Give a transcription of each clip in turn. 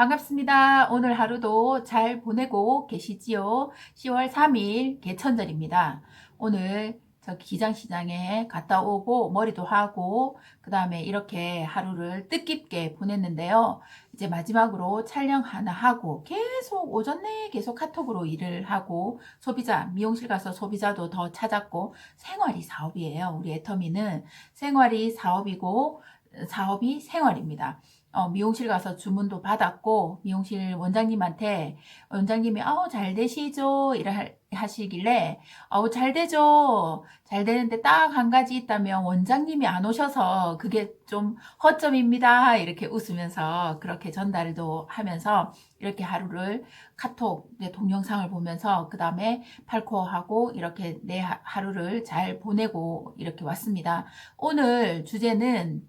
반갑습니다. 오늘 하루도 잘 보내고 계시지요? 10월 3일 개천절입니다. 오늘 저 기장시장에 갔다 오고 머리도 하고 그 다음에 이렇게 하루를 뜻깊게 보냈는데요. 이제 마지막으로 촬영 하나 하고 계속 오전 내에 계속 카톡으로 일을 하고 소비자 미용실 가서 소비자도 더 찾았고 생활이 사업이에요. 우리 애터미는 생활이 사업이고 사업이 생활입니다. 어, 미용실 가서 주문도 받았고 미용실 원장님한테 원장님이 아우 잘 되시죠? 이래 하- 하시길래 아우 잘 되죠. 잘 되는데 딱 한 가지 있다면 원장님이 안 오셔서 그게 좀 허점입니다. 이렇게 웃으면서 그렇게 전달도 하면서 이렇게 하루를 카톡 내 동영상을 보면서 그 다음에 팔코하고 이렇게 내 하- 하루를 잘 보내고 이렇게 왔습니다. 오늘 주제는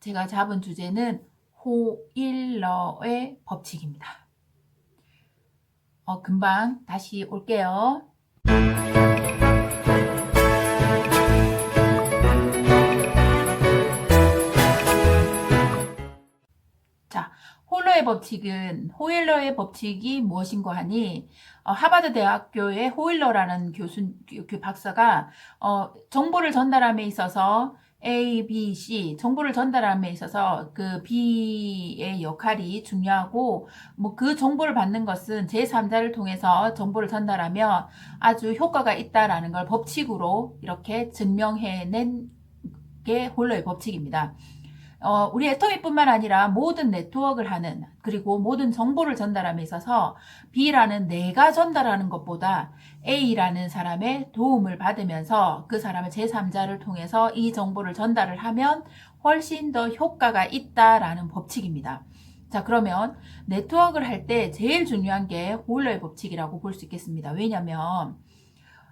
제가 잡은 주제는 호일러의 법칙입니다. 어, 금방 다시 올게요. 자, 홀러의 법칙은 호일러의 법칙이 무엇인가 하니 어, 하버드 대학교의 호일러라는 교수 그 박사가 어, 정보를 전달함에 있어서 A, B, C 정보를 전달함에 있어서 그 B의 역할이 중요하고 뭐 그 정보를 받는 것은 제3자를 통해서 정보를 전달하면 아주 효과가 있다라는 걸 법칙으로 이렇게 증명해낸 게 홀러의 법칙입니다. 어, 우리 애터미뿐만 아니라 모든 네트워크를 하는 그리고 모든 정보를 전달함에 있어서 B라는 내가 전달하는 것보다 A라는 사람의 도움을 받으면서 그 사람을 제3자를 통해서 이 정보를 전달을 하면 훨씬 더 효과가 있다라는 법칙입니다. 자, 그러면 네트워크를 할 때 제일 중요한 게 호일러의 법칙이라고 볼 수 있겠습니다. 왜냐면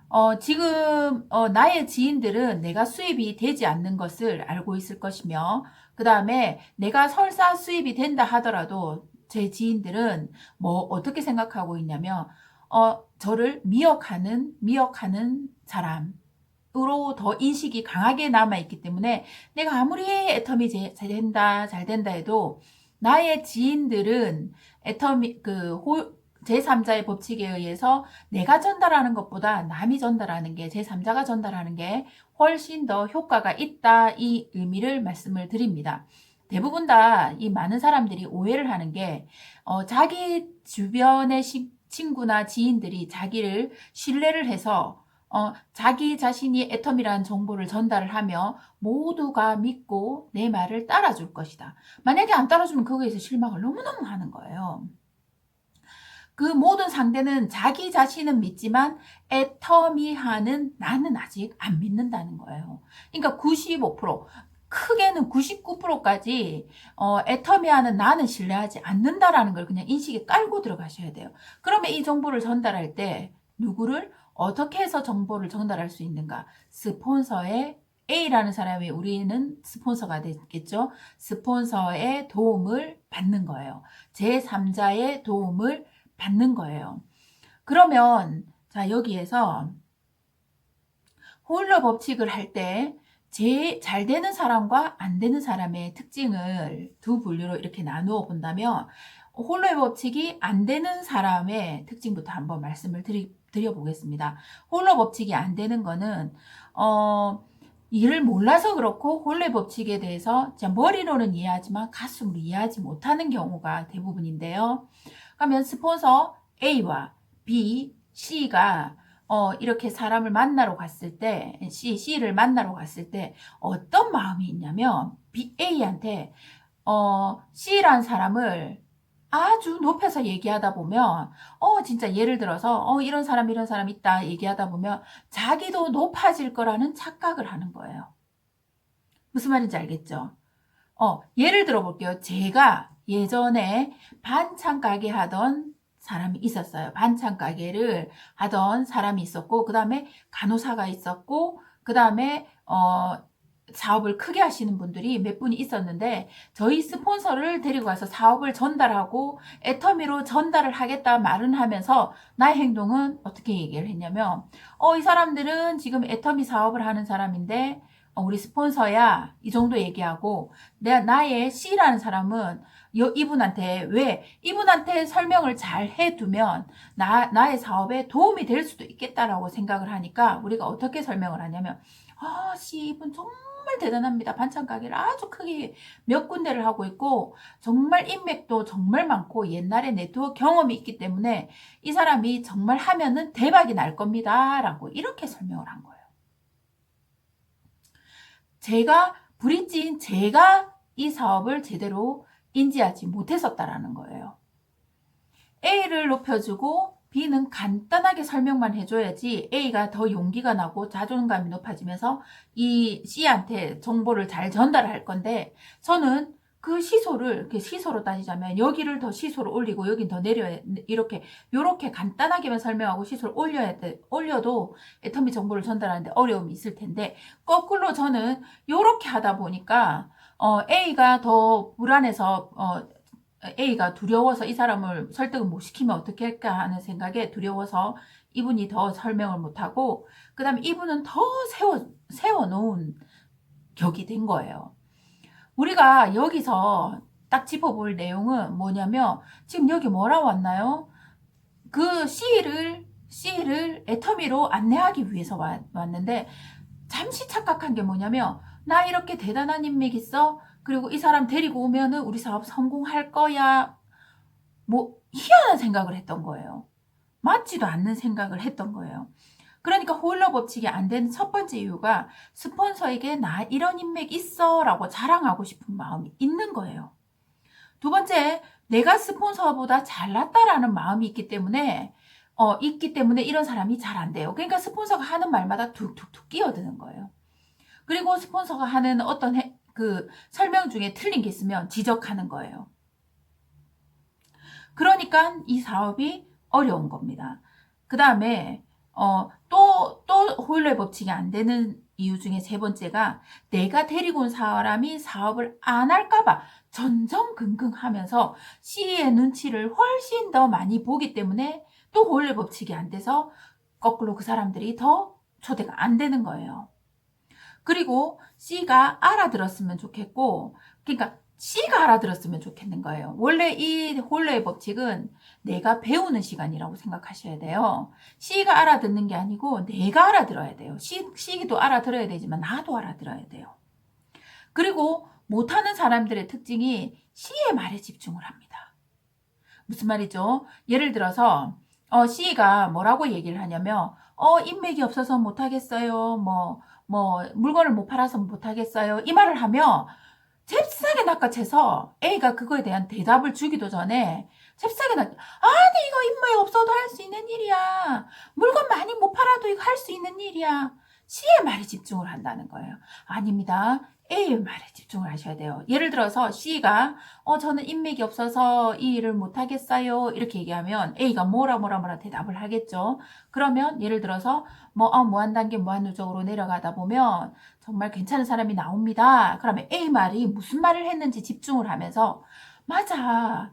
어, 지금 어, 나의 지인들은 내가 수입이 되지 않는 것을 알고 있을 것이며 그 다음에 내가 설사 수입이 된다 하더라도 제 지인들은 뭐 어떻게 생각하고 있냐면 어, 저를 미역하는 미역하는 사람으로 더 인식이 강하게 남아 있기 때문에 내가 아무리 애텀이 제- 잘 된다 잘 된다 해도 나의 지인들은 애텀이 그 호, 제3자의 법칙에 의해서 내가 전달하는 것보다 남이 전달하는 게 제3자가 전달하는 게 훨씬 더 효과가 있다 이 의미를 말씀을 드립니다. 대부분 다 이 많은 사람들이 오해를 하는 게 어, 자기 주변의 시- 친구나 지인들이 자기를 신뢰를 해서 어, 자기 자신이 애텀이라는 정보를 전달을 하며 모두가 믿고 내 말을 따라줄 것이다. 만약에 안 따라주면 거기에서 실망을 너무너무 하는 거예요. 그 모든 상대는 자기 자신은 믿지만 애터미 하는 나는 아직 안 믿는다는 거예요. 그러니까 95% 크게는 99%까지 어, 애터미 하는 나는 신뢰하지 않는다라는 걸 그냥 인식에 깔고 들어가셔야 돼요. 그러면 이 정보를 전달할 때 누구를 어떻게 해서 정보를 전달할 수 있는가? 스폰서의 A라는 사람이 우리는 스폰서가 되겠죠. 스폰서의 도움을 받는 거예요. 제3자의 도움을 받는 거예요. 그러면 자 여기에서 호일러 법칙을 할 때제잘 되는 사람과 안 되는 사람의 특징을 두 분류로 이렇게 나누어 본다면 홀러의 법칙이 안 되는 사람의 특징부터 한번 말씀을 드리, 드려보겠습니다. 홀러 법칙이 안 되는 거는 어 일을 몰라서 그렇고 홀러 법칙에 대해서 머리로는 이해하지만 가슴으로 이해하지 못하는 경우가 대부분인데요. 그러면 스폰서 A와 B, C가 어, 이렇게 사람을 만나러 갔을 때, C, C를 만나러 갔을 때 어떤 마음이 있냐면 B, A한테 어, C라는 사람을 아주 높여서 얘기하다 보면 어 진짜 예를 들어서 어 이런 사람 이런 사람 있다 얘기하다 보면 자기도 높아질 거라는 착각을 하는 거예요. 무슨 말인지 알겠죠? 어 예를 들어 볼게요. 제가 예전에 반찬 가게 하던 사람이 있었어요. 반찬 가게를 하던 사람이 있었고 그 다음에 간호사가 있었고 그 다음에 어 사업을 크게 하시는 분들이 몇 분이 있었는데 저희 스폰서를 데리고 가서 사업을 전달하고 애터미로 전달을 하겠다 말은 하면서 나의 행동은 어떻게 얘기를 했냐면 어 이 사람들은 지금 애터미 사업을 하는 사람인데 어, 우리 스폰서야 이 정도 얘기하고 내가 나의 C라는 사람은 여, 이분한테 왜 이분한테 설명을 잘 해두면 나 나의 사업에 도움이 될 수도 있겠다라고 생각을 하니까 우리가 어떻게 설명을 하냐면 아씨 이분 정말 대단합니다 반찬 가게를 아주 크게 몇 군데를 하고 있고 정말 인맥도 정말 많고 옛날에 네트워크 경험이 있기 때문에 이 사람이 정말 하면은 대박이 날 겁니다라고 이렇게 설명을 한 거예요. 제가 브릿지인 제가 이 사업을 제대로 인지하지 못했었다라는 거예요. A를 높여주고 B는 간단하게 설명만 해줘야지 A가 더 용기가 나고 자존감이 높아지면서 이 C한테 정보를 잘 전달할 건데 저는 그 시소를 그 시소로 따지자면 여기를 더 시소로 올리고 여긴 더 내려야 이렇게 요렇게 간단하게만 설명하고 시소를 올려야 돼 올려도 애터미 정보를 전달하는데 어려움이 있을 텐데 거꾸로 저는 요렇게 하다 보니까 어, A가 더 불안해서 어, A가 두려워서 이 사람을 설득을 못 시키면 어떻게 할까 하는 생각에 두려워서 이분이 더 설명을 못하고 그 다음에 이분은 더 세워 세워놓은 격이 된 거예요. 우리가 여기서 딱 짚어볼 내용은 뭐냐면 지금 여기 뭐라 왔나요? 그 C를 C를 애터미로 안내하기 위해서 왔, 왔는데 잠시 착각한 게 뭐냐면 나 이렇게 대단한 인맥 있어? 그리고 이 사람 데리고 오면은 우리 사업 성공할 거야. 뭐 희한한 생각을 했던 거예요. 맞지도 않는 생각을 했던 거예요. 그러니까 호일러 법칙이 안 되는 첫 번째 이유가 스폰서에게 나 이런 인맥 있어 라고 자랑하고 싶은 마음이 있는 거예요. 두 번째, 내가 스폰서보다 잘났다라는 마음이 있기 때문에 어, 있기 때문에 이런 사람이 잘 안 돼요. 그러니까 스폰서가 하는 말마다 툭툭툭 끼어드는 거예요. 그리고 스폰서가 하는 어떤 해, 그 설명 중에 틀린 게 있으면 지적하는 거예요. 그러니까 이 사업이 어려운 겁니다. 그 다음에 어, 또, 또 호일러의 법칙이 안 되는 이유 중에 세 번째가 내가 데리고 온 사람이 사업을 안 할까봐 전전긍긍 하면서 C의 눈치를 훨씬 더 많이 보기 때문에 또 호일러 법칙이 안 돼서 거꾸로 그 사람들이 더 초대가 안 되는 거예요. 그리고 C가 알아들었으면 좋겠고, 그러니까 C가 알아들었으면 좋겠는 거예요. 원래 이 홀러의 법칙은 내가 배우는 시간이라고 생각하셔야 돼요. C가 알아듣는 게 아니고 내가 알아들어야 돼요. C, C도 알아들어야 되지만 나도 알아들어야 돼요. 그리고 못하는 사람들의 특징이 C의 말에 집중을 합니다. 무슨 말이죠? 예를 들어서 어, C가 뭐라고 얘기를 하냐면 어, 인맥이 없어서 못하겠어요. 뭐, 뭐, 물건을 못 팔아서 못하겠어요. 이 말을 하면 잽싸게 낚아채서 A가 그거에 대한 대답을 주기도 전에 잽싸게 낚, 아니, 이거 인맥이 없어도 할 수 있는 일이야. 물건 많이 못 팔아도 이거 할 수 있는 일이야. C의 말에 집중을 한다는 거예요. 아닙니다. A의 말에 집중을 하셔야 돼요. 예를 들어서 C가 어 저는 인맥이 없어서 이 일을 못 하겠어요. 이렇게 얘기하면 A가 뭐라 뭐라 뭐라 대답을 하겠죠. 그러면 예를 들어서 뭐 어, 무한 단계 무한 누적으로 내려가다 보면 정말 괜찮은 사람이 나옵니다. 그러면 A 말이 무슨 말을 했는지 집중을 하면서 맞아.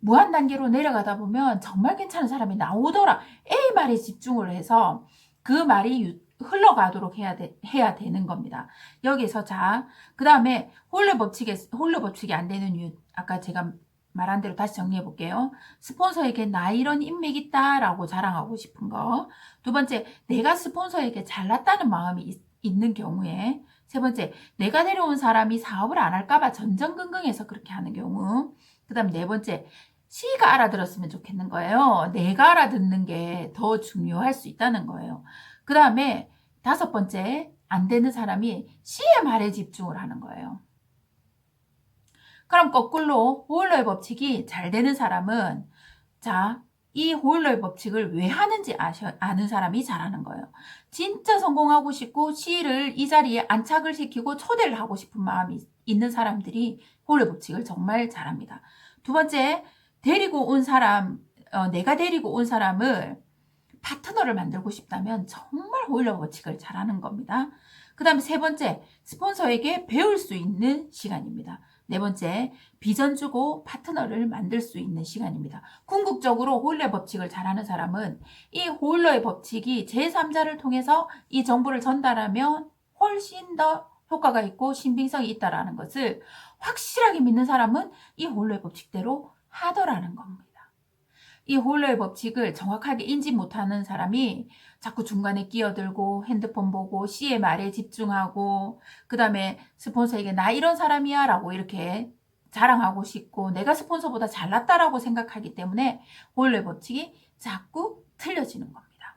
무한 단계로 내려가다 보면 정말 괜찮은 사람이 나오더라. A 말에 집중을 해서 그 말이 흘러가도록 해야, 돼, 해야 되는 겁니다. 여기서 자, 그 다음에 홀러 법칙에, 홀러 법칙이 안 되는 이유, 아까 제가 말한 대로 다시 정리해 볼게요. 스폰서에게 나 이런 인맥 있다라고 자랑하고 싶은 거. 두 번째, 내가 스폰서에게 잘났다는 마음이 있, 있는 경우에. 세 번째, 내가 데려온 사람이 사업을 안 할까봐 전전긍긍해서 그렇게 하는 경우. 그 다음 네 번째, C가 알아들었으면 좋겠는 거예요. 내가 알아듣는 게 더 중요할 수 있다는 거예요. 그 다음에 다섯 번째, 안 되는 사람이 C의 말에 집중을 하는 거예요. 그럼 거꾸로 호일러의 법칙이 잘 되는 사람은 자, 이 호일러의 법칙을 왜 하는지 아셔, 아는 사람이 잘하는 거예요. 진짜 성공하고 싶고 C를 이 자리에 안착을 시키고 초대를 하고 싶은 마음이 있는 사람들이 호일러 법칙을 정말 잘합니다. 두 번째, 데리고 온 사람, 어, 내가 데리고 온 사람을 파트너를 만들고 싶다면 정말 호일러 법칙을 잘하는 겁니다. 그 다음에 세 번째, 스폰서에게 배울 수 있는 시간입니다. 네 번째, 비전 주고 파트너를 만들 수 있는 시간입니다. 궁극적으로 호일러 법칙을 잘하는 사람은 이 호일러의 법칙이 제3자를 통해서 이 정보를 전달하면 훨씬 더 효과가 있고 신빙성이 있다라는 것을 확실하게 믿는 사람은 이 홀로의 법칙대로 하더라는 겁니다. 이 홀로의 법칙을 정확하게 인지 못하는 사람이 자꾸 중간에 끼어들고 핸드폰 보고 C의 말에 집중하고 그 다음에 스폰서에게 나 이런 사람이야 라고 이렇게 자랑하고 싶고 내가 스폰서보다 잘났다라고 생각하기 때문에 홀로의 법칙이 자꾸 틀려지는 겁니다.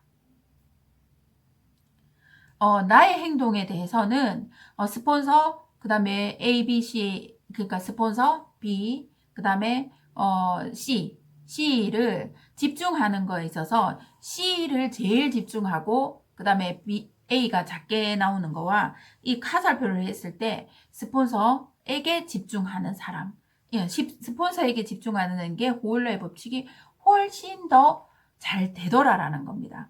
어, 나의 행동에 대해서는 어, 스폰서 그 다음에 A, B, C 그러니까 스폰서 B 그 다음에 어, C C를 집중하는 거에 있어서 C를 제일 집중하고 그 다음에 A가 작게 나오는 거와 이 카살표를 했을 때 스폰서에게 집중하는 사람 예, 스폰서에게 집중하는 게 호일러의 법칙이 훨씬 더 잘 되더라라는 겁니다.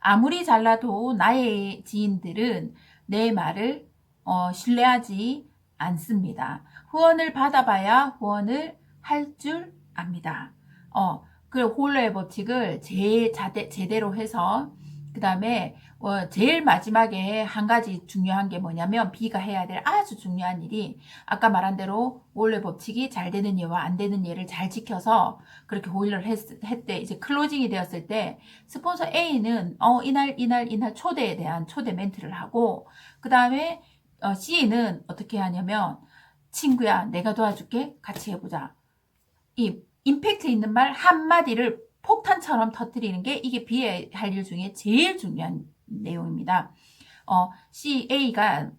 아무리 잘나도 나의 지인들은 내 말을 어, 신뢰하지 않습니다. 후원을 받아봐야 후원을 할 줄 압니다. 어, 그 홀러의 법칙을 제, 자대, 제대로 해서 그 다음에 어, 제일 마지막에 한 가지 중요한 게 뭐냐면 B가 해야 될 아주 중요한 일이 아까 말한 대로 홀러 법칙이 잘 되는 예와 안 되는 예를 잘 지켜서 그렇게 했, 했대 이제 클로징이 되었을 때 스폰서 A는 어 이날 이날 이날 초대에 대한 초대 멘트를 하고 그 다음에 어, C는 어떻게 하냐면 친구야 내가 도와줄게 같이 해보자 이 임팩트 있는 말 한마디를 폭탄처럼 터뜨리는 게 이게 B의 할 일 중에 제일 중요한 내용입니다. 어, CA가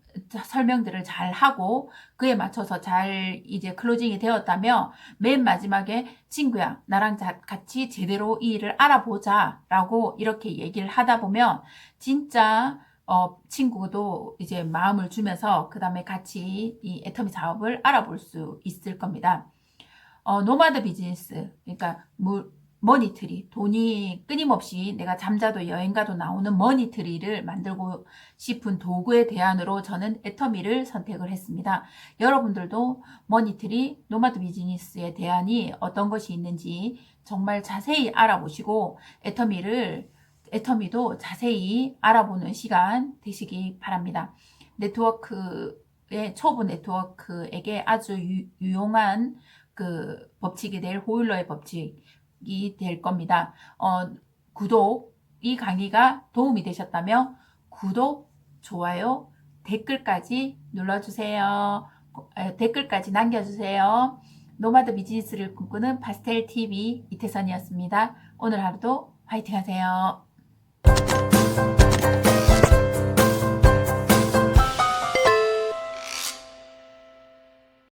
설명들을 잘 하고 그에 맞춰서 잘 이제 클로징이 되었다면 맨 마지막에 친구야 나랑 같이 제대로 이 일을 알아보자 라고 이렇게 얘기를 하다 보면 진짜 어, 친구도 이제 마음을 주면서 그 다음에 같이 이 애터미 사업을 알아볼 수 있을 겁니다. 어, 노마드 비즈니스 그러니까 물, 머니트리, 돈이 끊임없이 내가 잠자도 여행가도 나오는 머니트리를 만들고 싶은 도구의 대안으로 저는 애터미를 선택을 했습니다. 여러분들도 머니트리, 노마드 비즈니스의 대안이 어떤 것이 있는지 정말 자세히 알아보시고 애터미를 애터미도 자세히 알아보는 시간 되시기 바랍니다. 네트워크의 초보 네트워크에게 아주 유, 유용한 그 법칙이 될 호일러의 법칙 이 될 겁니다. 어, 구독, 이 강의가 도움이 되셨다면 구독, 좋아요, 댓글까지 눌러주세요. 댓글까지 남겨주세요. 노마드 비즈니스를 꿈꾸는 파스텔 TV 이태선이었습니다. 오늘 하루도 화이팅 하세요.